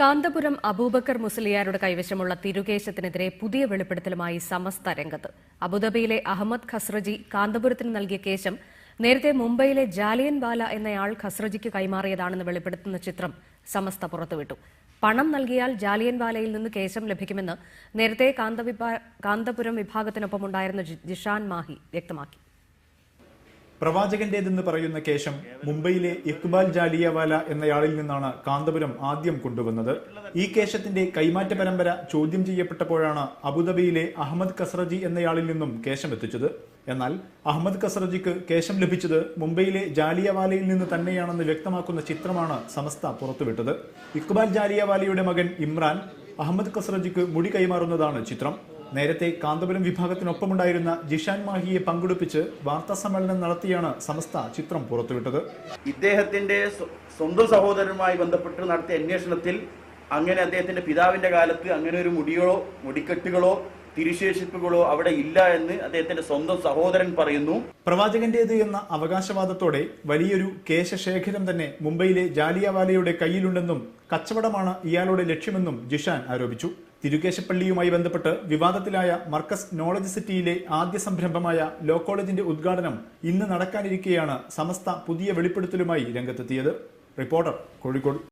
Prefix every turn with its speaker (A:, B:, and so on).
A: കാന്തപുരം അബൂബക്കർ മുസ്ലിയാരുടെ കൈവശമുള്ള തിരുകേശത്തിനെതിരെ പുതിയ വെളിപ്പെടുത്തലുമായി സമസ്ത രംഗത്ത്. അബുദാബിയിലെ അഹമ്മദ് ഖസ്രജി കാന്തപുരത്തിന് നൽകിയ കേശം നേരത്തെ മുംബൈയിലെ ജാലിയൻ ബാല എന്നയാൾ ഖസ്രജിക്ക് കൈമാറിയതാണെന്ന് വെളിപ്പെടുത്തുന്ന ചിത്രം സമസ്ത പുറത്തുവിട്ടു. പണം നൽകിയാൽ ജാലിയൻ ബാലയിൽ നിന്ന് കേശം ലഭിക്കുമെന്ന് നേരത്തെ കാന്തപുരം വിഭാഗത്തിനൊപ്പമുണ്ടായിരുന്ന ജിഷാൻ മാഹി വ്യക്തമാക്കി.
B: പ്രവാചകന്റേതെന്ന് പറയുന്ന കേശം മുംബൈയിലെ ഇക്ബാൽ ജാലിയവാല എന്നയാളിൽ നിന്നാണ് കാന്തപുരം ആദ്യം കൊണ്ടുവന്നത്. ഈ കേശത്തിന്റെ കൈമാറ്റ പരമ്പര ചോദ്യം ചെയ്യപ്പെട്ടപ്പോഴാണ് അബുദാബിയിലെ അഹമ്മദ് കസ്രജി എന്നയാളിൽ നിന്നും കേശം എത്തിച്ചത്. എന്നാൽ അഹമ്മദ് കസ്രജിക്ക് കേശം ലഭിച്ചത് മുംബൈയിലെ ജാലിയവാലയിൽ നിന്ന് തന്നെയാണെന്ന് വ്യക്തമാക്കുന്ന ചിത്രമാണ് സമസ്ത പുറത്തുവിട്ടത്. ഇക്ബാൽ ജാലിയവാലയുടെ മകൻ ഇമ്രാൻ അഹമ്മദ് കസ്രജിക്ക് മുടി കൈമാറുന്നതാണ് ചിത്രം. നേരത്തെ കാന്തപുരം വിഭാഗത്തിനൊപ്പമുണ്ടായിരുന്ന ജിഷാൻ മാഹിയെ പങ്കെടുപ്പിച്ച് വാർത്താ സമ്മേളനം നടത്തിയാണ് സമസ്ത ചിത്രം പുറത്തുവിട്ടത്.
C: ഇദ്ദേഹത്തിന്റെ സ്വ- സ്വന്തം സഹോദരനുമായി ബന്ധപ്പെട്ട് നടത്തിയ അന്വേഷണത്തിൽ അങ്ങനെ അദ്ദേഹത്തിന്റെ പിതാവിന്റെ കാലത്ത് അങ്ങനെ ഒരു മുടികളോ മുടിക്കെട്ടുകളോ തിരുശേഷിപ്പുകളോ അവിടെ ഇല്ല എന്ന് അദ്ദേഹത്തിന്റെ സ്വന്തം സഹോദരൻ പറയുന്നു.
B: പ്രവാചകന്റേത് എന്ന അവകാശവാദത്തോടെ വലിയൊരു കേശശേഖരം തന്നെ മുംബൈയിലെ ജാലിയവാലയുടെ കയ്യിലുണ്ടെന്നും കച്ചവടമാണ് ഇയാളുടെ ലക്ഷ്യമെന്നും ജിഷാൻ ആരോപിച്ചു. തിരുകേശപ്പള്ളിയുമായി ബന്ധപ്പെട്ട് വിവാദത്തിലായ മർക്കസ് നോളജ് സിറ്റിയിലെ ആദ്യ സംരംഭമായ ലോ കോളേജിന്റെ ഉദ്ഘാടനം ഇന്ന് നടക്കാനിരിക്കെയാണ് സമസ്ത പുതിയ വെളിപ്പെടുത്തലുമായി രംഗത്തെത്തിയത്. റിപ്പോർട്ടർ കോഴിക്കോട്.